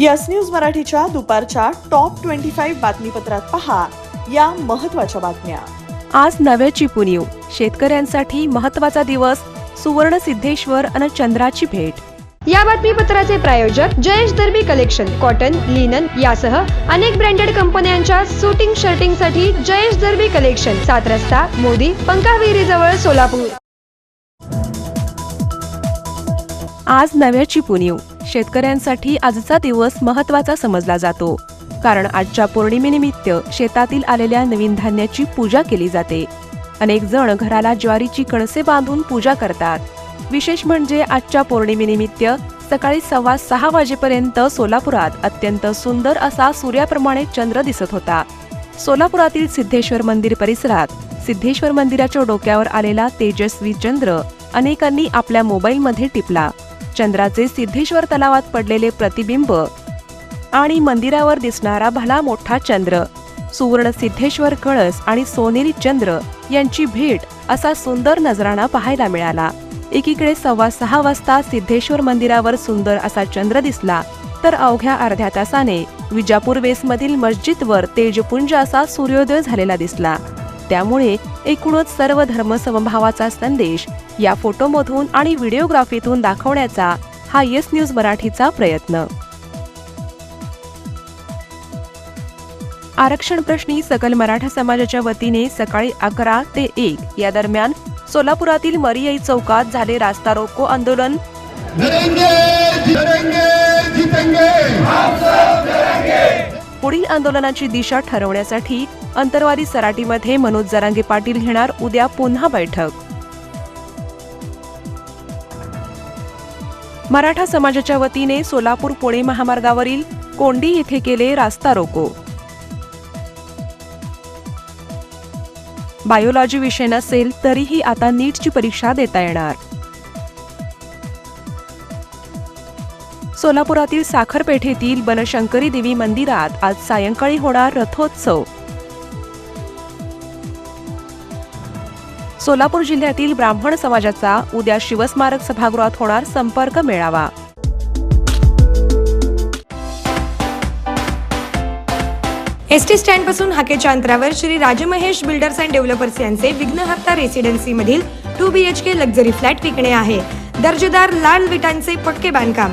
Yes news मराठीच्या दुपारच्या top twenty five बातमीपत्रात पहा या महत्त्वाच्या बातम्या. आज नव्या चिपुनीव शेतकऱ्यांसाठी महत्त्वाचा दिवस सुवर्ण सिद्धेश्वर आणि चंद्राची भेट. या बातमीपत्राचे प्रायोजक Jayesh Darbi collection cotton linen यासह अनेक ब्रँडेड कंपन्यांच्या सुटिंग शर्टिंगसाठी जयेश दर्बी कलेक्शन सात रस्ता मोदी पंकाविहिरी जवळ सोलापूर. आज नव्या चिपुनीव शेतकऱ्यांसाठी आजचा दिवस महत्त्वाचा समजला जातो. कारण आजच्या पौर्णिमेनिमित्त शेतातील आलेल्या नवीन धान्याची पूजा केली जाते. अनेक जण घराला ज्वारीची कणसे बांधून पूजा करतात. विशेष म्हणजे आजच्या पौर्णिमेनिमित्त सकाळी सव्वा सहा वाजेपर्यंत सोलापुरात अत्यंत सुंदर असा सूर्याप्रमाणे चंद्र दिसत होता. सोलापुरातील सिद्धेश्वर मंदिर परिसरात सिद्धेश्वर मंदिराच्या डोक्यावर आलेला तेजस्वी चंद्र अनेकांनी आपल्या मोबाईलमध्ये टिपला. चंद्राचे सिद्धेश्वर तलावात पडलेले प्रतिबिंब आणि मंदिरावर दिसणारा भला मोठा चंद्र सुवर्ण सिद्धेश्वर कळस आणि सोनेरी चंद्र यांची भेट असा सुंदर नजराणा पाहायला मिळाला. एकीकडे सव्वा सहा वाजता सिद्धेश्वर मंदिरावर सुंदर असा चंद्र दिसला तर अवघ्या अर्ध्या तासाने विजापूर वेसमधील मस्जिदवर तेजपुंज असा सूर्योदय झालेला दिसला. त्यामुळे एकूणच सर्व धर्मसमभावाचा संदेश या फोटोमधून आणि व्हिडिओग्राफीतून दाखवण्याचा हा येस न्यूज मराठीचा प्रयत्न. आरक्षण प्रश्नी सकल मराठा समाजाच्या वतीने सकाळी अकरा ते एक या दरम्यान सोलापुरातील मरियाई चौकात झाले रास्ता रोको आंदोलन पुढील आंदोलनाची दिशा ठरवण्यासाठी अंतरवारी सराटीमध्ये मनोज जरांगे पाटील घेणार उद्या पुन्हा बैठक. मराठा समाजाच्या वतीने सोलापूर पुणे महामार्गावरील कोंडी येथे केले रास्ता रोको. बायोलॉजी विषय नसेल तरीही आता नीटची परीक्षा देता येणार. सोलापुरातील साखरपेठेतील बनशंकरी देवी मंदिरात आज सायंकाळी होणार रथोत्सव. सोलापूर जिल्ह्यातील ब्राह्मण समाजाचा उद्या शिवस्मारक सभागृहात होणार संपर्क मेळावा. एस टी हाकेच्या अंतरावर Shri Rajmahesh builders and developers यांचे विघ्नहर्ता रेसिडेन्सी मधील two B H K luxury flat विकणे आहे. दर्जेदार लाल विटांचे पक्के बांधकाम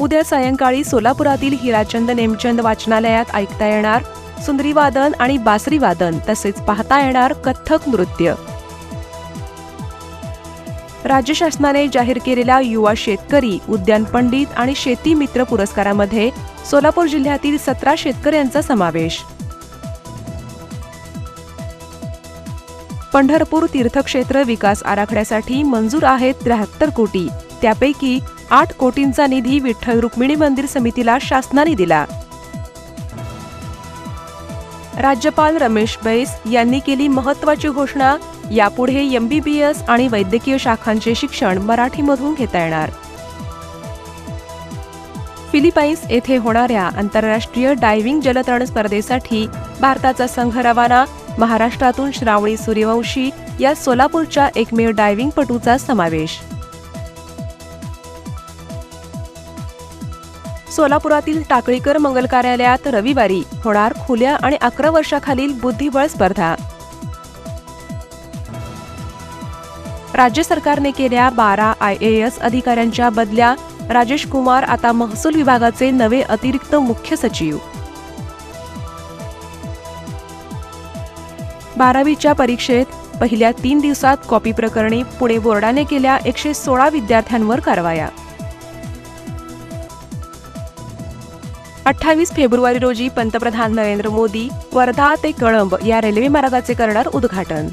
उद्या सायंकाळी सोलापुरातील हिराचंद नेमचंद वाचनालयात ऐकता येणार सुंदरी वादन आणि बासरी वादन तसेच पाहता येणार कथ्थक नृत्य. राज्य शासनाने जाहीर केलेल्या युवा शेतकरी उद्यान पंडित आणि शेती मित्र पुरस्कारामध्ये सोलापूर जिल्ह्यातील सतरा शेतकऱ्यांचा समावेश. पंढरपूर तीर्थक्षेत्र विकास आराखड्यासाठी मंजूर आहेत त्र्याहत्तर कोटी. त्यापैकी आठ कोटींचा निधी विठ्ठल रुक्मिणी मंदिर समितीला शासनाने दिला. राज्यपाल रमेश बैस यांनी केली महत्वाची घोषणा. यापुढे एमबीबीएस आणि वैद्यकीय शाखांचे शिक्षण मराठीमधून घेता येणार. फिलिपाईन्स येथे होणाऱ्या आंतरराष्ट्रीय डायव्हिंग जलतरण स्पर्धेसाठी भारताचा संघ रवाना. महाराष्ट्रातून श्रावणी सूर्यवंशी या सोलापूरच्या एकमेव डायव्हिंग पटूचा समावेश. सोलापुरातील टाकळीकर मंगल कार्यालयात रविवारी होणार खुल्या आणि अकरा वर्षाखालील बुद्धिबळ स्पर्धा. राज्य सरकारने केल्या बारा आय ए एस अधिकाऱ्यांच्या बदल्या राजेश कुमार आता महसूल विभागाचे नवे अतिरिक्त मुख्य सचिव. बारावीच्या परीक्षेत पहिल्या तीन दिवसात कॉपी प्रकरणी पुणे बोर्डाने केल्या एकशे सोळा विद्यार्थ्यांवर कारवाया. अठ्ठावीस फेब्रुवारी रोजी पंतप्रधान नरेंद्र मोदी वर्धा ते कळंब या रेल्वे मार्गाचे करणार उद्घाटन.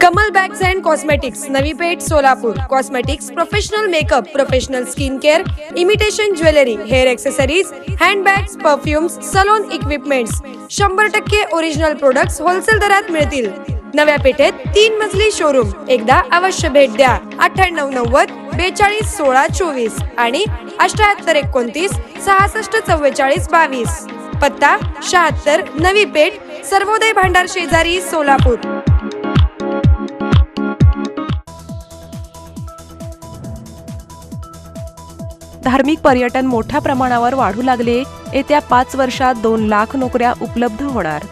Kamal bags and cosmetics Navi Peth Solapur. Cosmetics professional makeup professional skin care imitation jewellery hair accessories handbags perfumes salon equipments शंभर टक्के ओरिजिनल प्रोडक्ट्स होलसेल दरात मिळतील. नव्या पेठेत तीन मजली शोरूम एकदा अवश्य भेट द्या. अठ्ठ्याण्णव नव्वद बेचाळीस सोळा चोवीस आणि अठ्याहत्तर एकोणतीस सहासष्ट चव्वेचाळीस बावीस. पत्ता शहात्तर नवी पेठ सर्वोदय भांडार शेजारी सोलापूर. धार्मिक पर्यटन मोठ्या प्रमाणावर वाढू लागले. येत्या पाच वर्षात दोन लाख नोकऱ्या उपलब्ध होणार.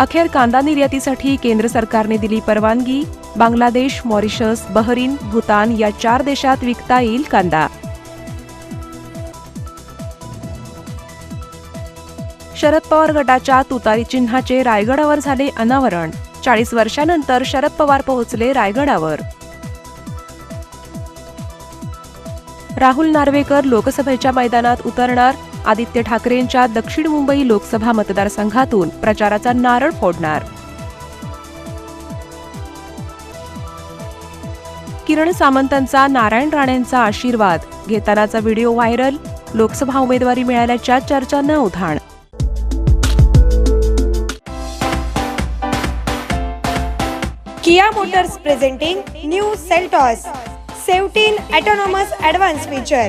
अखेर कांदा निर्यातीसाठी केंद्र सरकारने दिली परवानगी. बांगलादेश मॉरिशस बहरीन भूतान या चार देशात विकता येईल कांदा. शरद पवार गटाच्या तुतारी चिन्हाचे रायगडावर झाले अनावरण. चाळीस वर्षानंतर शरद पवार पोहोचले रायगडावर. राहुल नार्वेकर लोकसभेच्या मैदानात उतरणार. आदित्य ठाकरेंच्या दक्षिण मुंबई लोकसभा मतदारसंघातून प्रचाराचा नारळ फोडणार. किरण सामंतांचा नारायण राणेंचा आशीर्वाद. घेतानाचा व्हिडिओ व्हायरल. लोकसभा उमेदवारी मिळाल्याच्या चर्चांना उधाण. Kia Motors presenting new Seltos 17 autonomous advance feature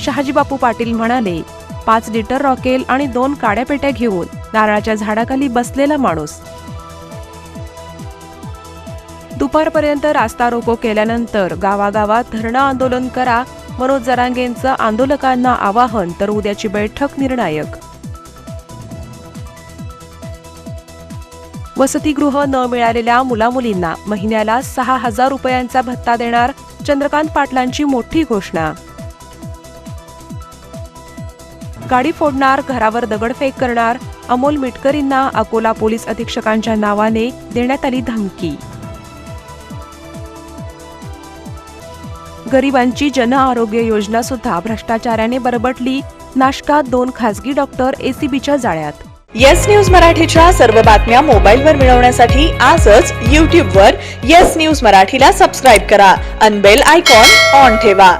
Shahajibapu Patil म्हणाले पाच लिटर रॉकेल आणि दोन काड्या पेट्या घेऊन नारळाच्या झाडाखाली बसलेला माणूस. दुपारपर्यंत रास्ता रोको केल्यानंतर गावागावात धरणं आंदोलन करा मनोज जरांगेंचं आंदोलकांना आवाहन तर उद्याची बैठक निर्णायक. वसतिगृह न मिळालेल्या मुलामुलींना महिन्याला सहा हजार रुपयांचा भत्ता देणार चंद्रकांत पाटलांची मोठी घोषणा. गाडी फोडणार घरावर दगडफेक करणार अमोल मिटकरींना अकोला पोलीस अधीक्षकांच्या नावाने देण्यात आली धमकी. गरिबांची जन आरोग्य योजना सुद्धा भ्रष्टाचाराने बरबटली नाशकात दोन खासगी डॉक्टर एसीबीच्या जाळ्यात. येस न्यूज मराठीच्या सर्व बातम्या मोबाईलवर मिळवण्यासाठी आजच यूट्यूबवर येस न्यूज मराठीला सबस्क्राईब करा. अनबेल आयकॉन ऑन ठेवा.